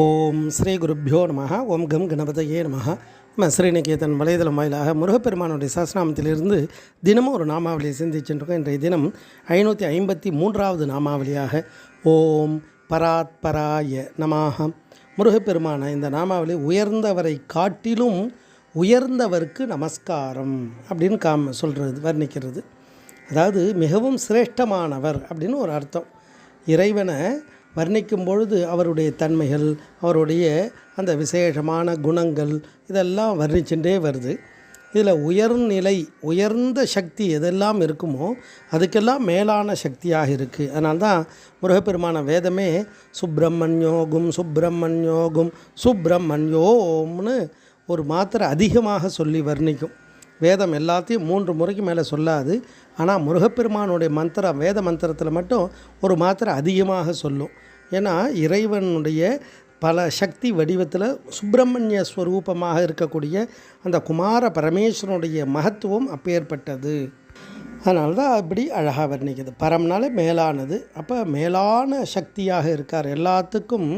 ஓம் ஸ்ரீ குருப்பியோ நம ஓம் கம் கணபதையே நம நம்ம ஸ்ரீநிகேதன் வலைதளம் வாயிலாக முருகப்பெருமானுடைய சஹஸ்ரநாமத்திலிருந்து தினமும் ஒரு நாமாவளியை சிந்திச்சுருக்கோம் இன்றைய தினம் ஐநூற்றி ஐம்பத்தி மூன்றாவது நாமாவளியாக ஓம் பராத் பராய நமாக முருகப்பெருமான இந்த நாமாவளி உயர்ந்தவரை காட்டிலும் உயர்ந்தவருக்கு நமஸ்காரம் அப்படின்னு காம் சொல்கிறது வர்ணிக்கிறது. அதாவது மிகவும் சிரேஷ்டமானவர் அப்படின்னு ஒரு அர்த்தம். இறைவனை வர்ணிக்கும் பொழுது அவருடைய தன்மைகள் அவருடைய அந்த விசேஷமான குணங்கள் இதெல்லாம் வர்ணிச்சுட்டே வருது. இதில் உயர்நிலை உயர்ந்த சக்தி எதெல்லாம் இருக்குமோ அதுக்கெல்லாம் மேலான சக்தியாக இருக்குது அதனால் தான் முருகப்பெருமான வேதமே சுப்பிரமணியோகும் சுப்பிரமணியோகும் சுப்பிரமணியோம்னு ஒரு மாத்திரை அதிகமாக சொல்லி வர்ணிக்கும். வேதம் எல்லாத்தையும் மூன்று முறைக்கு மேலே சொல்லாது. ஆனால் முருகப்பெருமானுடைய மந்திரம் வேத மந்திரத்தில் மட்டும் ஒரு மாத்திரை அதிகமாக சொல்லும். ஏன்னா இறைவனுடைய பல சக்தி வடிவத்தில் சுப்பிரமணிய ஸ்வரூபமாக இருக்கக்கூடிய அந்த குமார பரமேஸ்வரனுடைய மகத்துவம் அப்பேற்பட்டது. அதனால தான் அப்படி அழகாக வர்ணிக்குது பரம்னாலே மேலானது. அப்போ மேலான சக்தியாக இருக்கார். எல்லாத்துக்கும்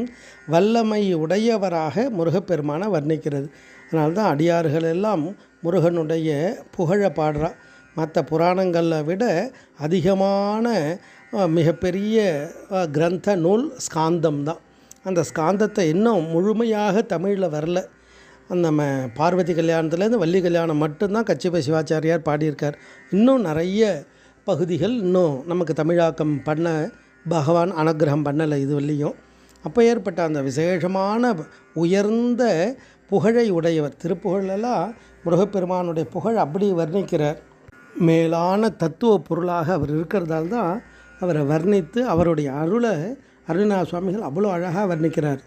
வல்லமை உடையவராக முருகப்பெருமானை வர்ணிக்கிறது. அதனால்தான் அடியார்கள் எல்லாம் முருகனுடைய புகழ பாடுறா. மற்ற புராணங்களில் விட அதிகமான மிகப்பெரிய கிரந்த நூல் ஸ்காந்தம் தான். அந்த ஸ்காந்தத்தை இன்னும் முழுமையாக தமிழில் வரல. நம்ம பார்வதி கல்யாணத்துலேருந்து வள்ளி கல்யாணம் மட்டும்தான் கச்சிப சிவாச்சாரியார் பாடியிருக்கார். இன்னும் நிறைய பகுதிகள் இன்னும் நமக்கு தமிழாக்கம் பண்ண பகவான் அனுகிரகம் பண்ணலை இது வள்ளியும் அப்போ ஏற்பட்ட அந்த விசேஷமான உயர்ந்த புகழை உடையவர். திருப்புகழெல்லாம் முருகப்பெருமானுடைய புகழ் அப்படி வர்ணிக்கிறார். மேலான தத்துவ பொருளாக அவர் இருக்கிறதால் தான் அவரை வர்ணித்து அவருடைய அருளை அருணா சுவாமிகள் அவ்வளோ அழகாக வர்ணிக்கிறார்.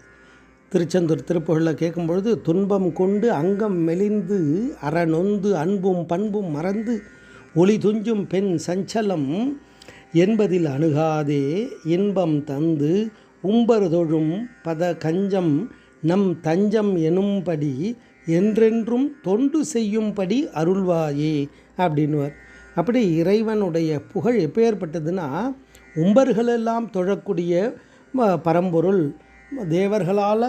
திருச்செந்தூர் திருப்புகழில் கேட்கும்பொழுது துன்பம் கொண்டு அங்கம் மெலிந்து அறநொந்து அன்பும் பண்பும் மறந்து ஒளி துஞ்சும் பெண் சஞ்சலம் என்பதில் அணுகாதே இன்பம் தந்து உம்பர் தொழும் பத கஞ்சம் நம் தஞ்சம் எனும்படி என்றென்றும் தொண்டு செய்யும்படி அருள்வாயே அப்படின்னுவார். அப்படி இறைவனுடைய புகழ் எப்பேற்பட்டதுன்னா உம்பர்களெல்லாம் தொழக்கூடிய பரம்பொருள் தேவர்களால்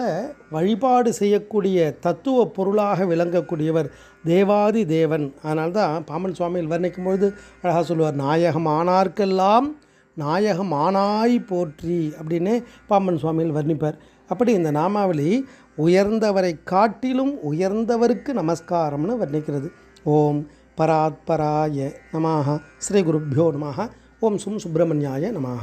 வழிபாடு செய்யக்கூடிய தத்துவ பொருளாக விளங்கக்கூடியவர் தேவாதி தேவன். அதனால்தான் பாமன் சுவாமியில் வர்ணிக்கும் பொழுது அழகாக சொல்லுவார் நாயகம் ஆனார்க்கெல்லாம் நாயகம் ஆனாய் போற்றி அப்படின்னு பாம்பன் சுவாமியில் வர்ணிப்பார். அப்படி இந்த நாமாவளி உயர்ந்தவரை காட்டிலும் உயர்ந்தவருக்கு நமஸ்காரம்னு வர்ணிக்கிறது. ஓம் பராத்பராய நமாக ஸ்ரீ குருப்பியோ நமாக ஓம் சும் சுப்பிரமணியாய நமாக